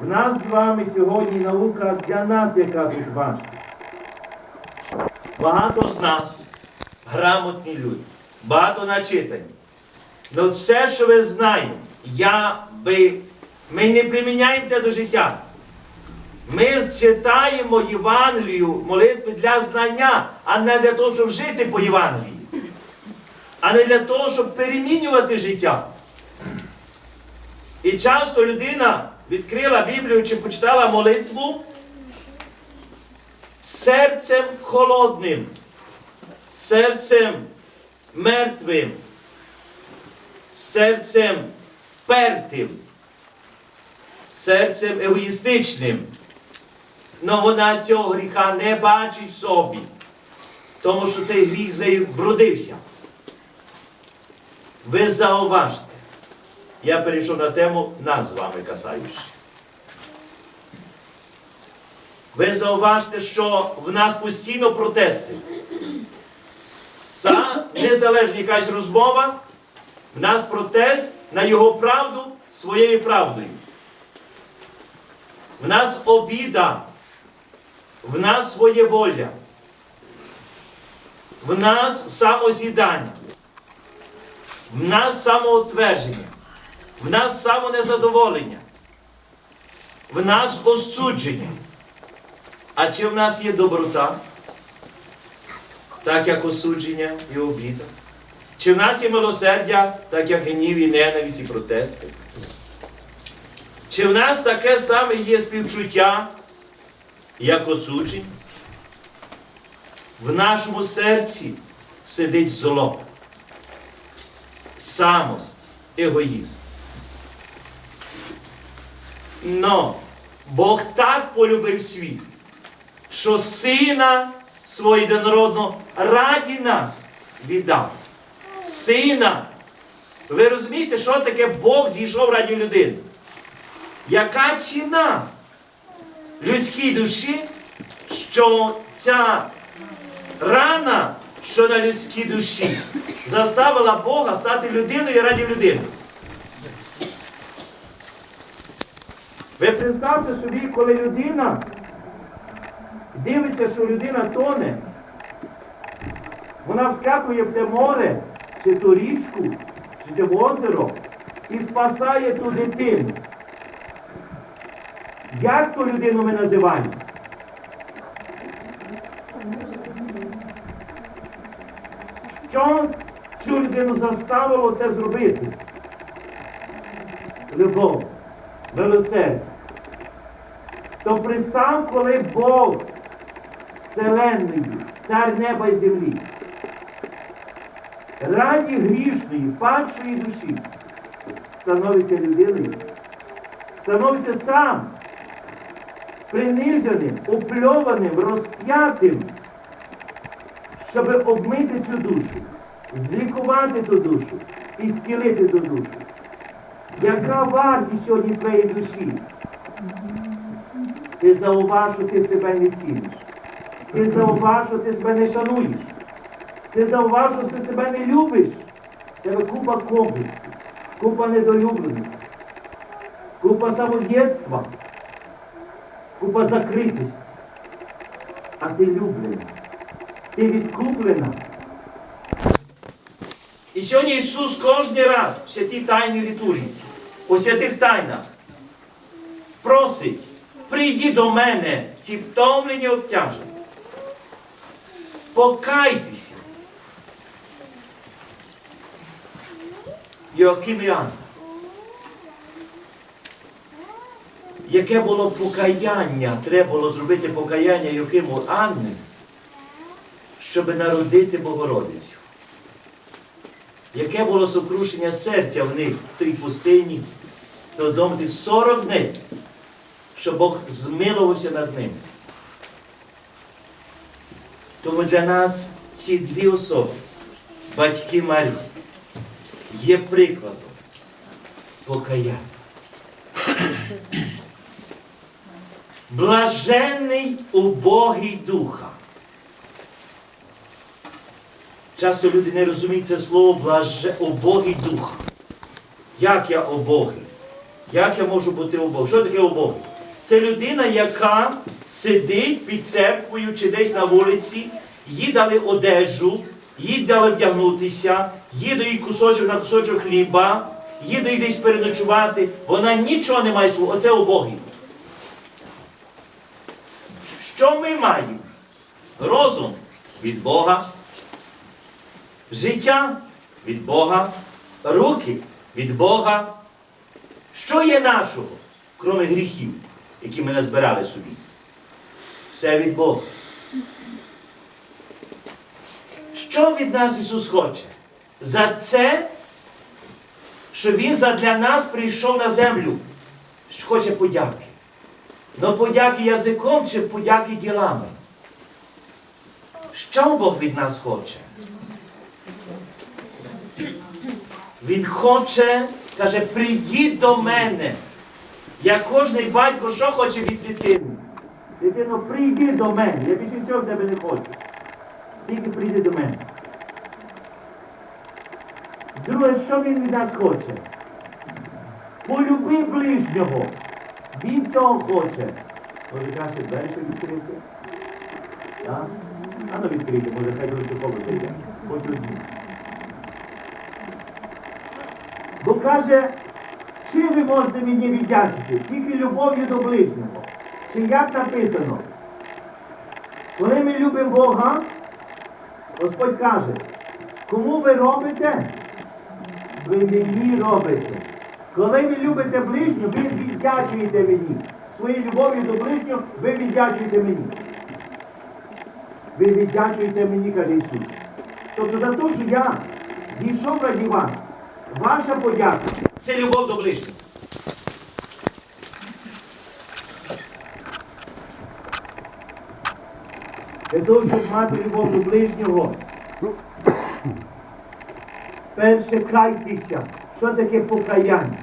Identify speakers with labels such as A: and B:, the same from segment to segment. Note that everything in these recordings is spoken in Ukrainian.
A: В нас з вами сьогодні наука для нас, яка важка.
B: Багато з нас грамотні люди, багато начитані. Ну от все, що ви знаєте, я, ви, ми не приміняємо це до життя. Ми читаємо Євангелію, молитви для знання, а не для того, щоб жити по Євангелії. А не для того, щоб перемінювати життя. І часто людина відкрила Біблію чи почитала молитву серцем холодним, серцем мертвим, серцем впертим, серцем егоїстичним. Но вона цього гріха не бачить в собі, тому що цей гріх з нею вродився. Ви зауважте, я перейшов на тему нас з вами касаючи. Ви зауважте, що в нас постійно протести. За незалежна якась розмова, в нас протест на його правду своєю правдою. В нас обіда, в нас своєволля, в нас самозідання, в нас самоутвердження, в нас самонезадоволення, в нас осудження. А чи в нас є доброта? Так як осудження і обіда? Чи в нас є милосердя, так як гнів і ненависть і протести? Чи в нас таке саме є співчуття, як осудження? В нашому серці сидить зло, самость, егоїзм. Но Бог так полюбив світ, що сина свого єдинородного раді нас віддав. Сина. Ви розумієте, що таке Бог зійшов раді людини? Яка ціна людській душі, що ця рана, що на людській душі, заставила Бога стати людиною раді людини?
A: Ви представте собі, коли людина дивиться, що людина тоне, вона вскакує в те море, чи ту річку, чи те озеро і спасає ту дитину. Як ту людину ми називаємо? Що цю людину заставило це зробити? Любов, милосердя. То пристав, коли Бог вселенної, цар неба і землі, раді грішної, падшої душі, становиться людиною, становиться сам приниженим, опльованим, розп'ятим, щоб обмити цю душу, злікувати ту душу і зцілити ту душу. Яка вартість сьогодні твоєї душі? Ти зауваж, що ти себе не ціниш. Ти зауваж, що ти себе не шануєш. Ти зауваж, що себе не любиш. Тебе купа комплексів, купа недолюбленості, купа самозвєтства, купа закритості. А ти люблена. Ти відкуплена.
B: І сьогодні Ісус кожен раз в святій тайній літургії, у святих тайнах, просить, прийди до мене, ті втомлені обтяжені. Покайтеся. Йоаким і. Яке було покаяння, треба було зробити покаяння Йокиму Анни, щоб народити Богородицю. Яке було сокрушення серця в них в тій пустині додому тих 40 днів, що Бог змилувався над ними. Тому для нас ці дві особи, батьки Марії, є прикладом покаяння. Блаженний убогий духа. Часто люди не розуміють це слово блаже, убогий дух. Як я убогий? Як я можу бути убогий? Що таке убогий? Це людина, яка сидить під церквою чи десь на вулиці, їй дали одежу, їй дали вдягнутися, їй дають кусочок на кусочок хліба, їй дають десь переночувати. Вона нічого не має свого. Оце убогий. Що ми маємо? Розум від Бога, життя від Бога, руки від Бога. Що є нашого, крім гріхів, які ми назбирали собі? Все від Бога. Що від нас Ісус хоче? За це, що Він задля нас прийшов на землю, що хоче подяки. Но подяки язиком чи подяки ділами? Що Бог від нас хоче? Він хоче, каже, прийдіть до мене. Як кожний батько, що хоче від дитини? Дитино, прийди до мене. Я більше нічого в тебе не хочу. Тільки прийди до мене. Друге, що він від нас хоче? Полюби ближнього. Він цього хоче. Краще двері ще відкрити? Так? А ну відкрити, може хай до такого зайде. Хоч одні. Бо каже, чим ви можете мені віддячити? Тільки любов'ю до ближнього. Чи як написано? Коли ми любимо Бога, Господь каже, кому ви робите? Ви мені робите. Коли ви любите ближнього, ви віддячуєте мені. Своєю любов'ю до ближнього ви віддячуєте мені. Ви віддячуєте мені, каже Ісус. Тобто за те, що я зійшов раді вас, ваша подяка. Це любов до ближнього. Для того, щоб мати любов до ближнього. Перше кайтеся. Що таке покаяння?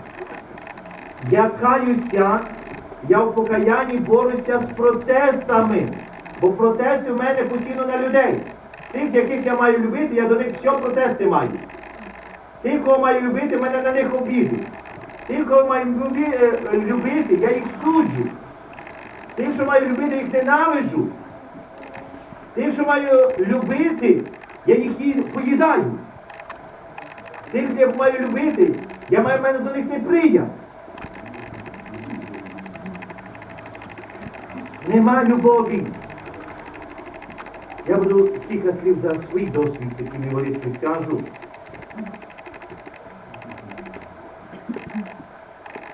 B: Я каюся, я в покаянні борюся з протестами. Бо протести в мене постійно на людей. Тих, яких я маю любити, я до них все протести маю. Тих, кого маю любити, мене на них обіди. Тих, кого маю е, любити, я їх суджу. Тих, що маю любити, їх ненавижу. Тих, що маю любити, я їх поїдаю. Тих, я маю любити, я маю в мене до них неприязнь. Нема любові. Я буду кілька слів за свій досвід, який невеличкий скажу.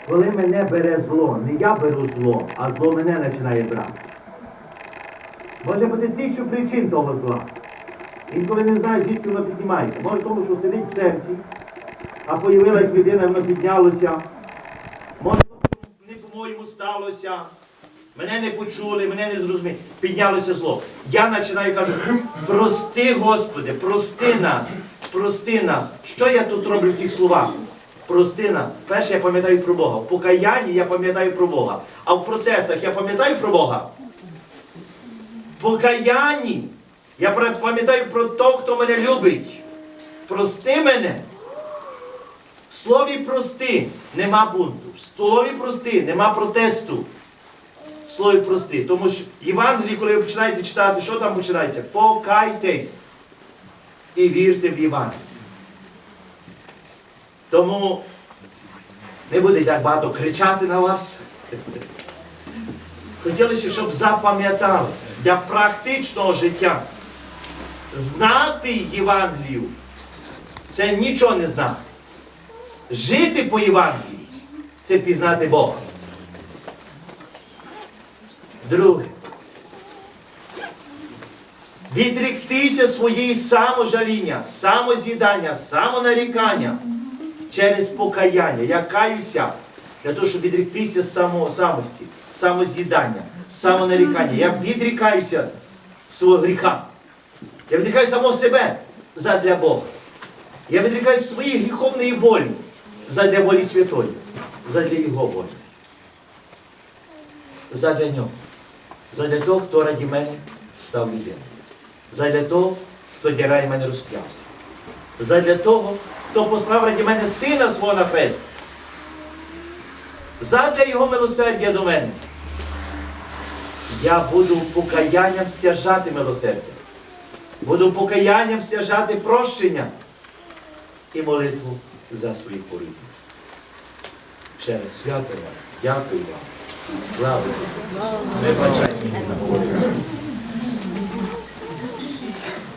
B: Коли мене бере зло, не я беру зло, а зло мене починає брати. Може бути тисячу причин того зла. Інколи не знаю, звідки воно піднімається. Може тому, що сидить в серці, а появилась людина, воно піднялося. Може не по-моєму сталося. Мене не почули, мене не зрозуміли. Піднялося зло. Я починаю кажу, прости, Господи, прости нас, прости нас. Що я тут роблю в цих словах? Прости нас. Перше, я пам'ятаю про Бога. В покаянні я пам'ятаю про Бога. А в протестах я пам'ятаю про Бога. В покаянні я пам'ятаю про того, хто мене любить. Прости мене. В слові прости нема бунту. В слові прости нема протесту. В слові прости. Тому що Євангелії, коли ви починаєте читати, що там починається? Покайтесь і вірте в Євангеліє. Тому не буде так багато кричати на вас. Хотілося, щоб запам'ятали для практичного життя. Знати Євангелію це нічого не знати. Жити по Євангелії це пізнати Бога. Друге. Відректися своєї саможаління, самоз'їдання, самонарікання через покаяння. Я каюся для того, щоб відректися само, самості, самоз'їдання, самонарікання. Я відрікаюся свого гріха. Я відрікаю самого себе задля Бога. Я відрікаю своєї гріховної волі задля волі святої, задля Його волі. Задля нього. Задля того, хто раді мене став людиною. Задля того, хто дірає мене розп'явся. Задля того, хто послав раді мене сина свого на хрест. задля Його милосердя до мене. Я буду покаянням стяжати милосердя. Буду покаянням стяжати прощення і молитву за своїх ворогів. Ще раз свято вас, дякую вам. Слава Богу.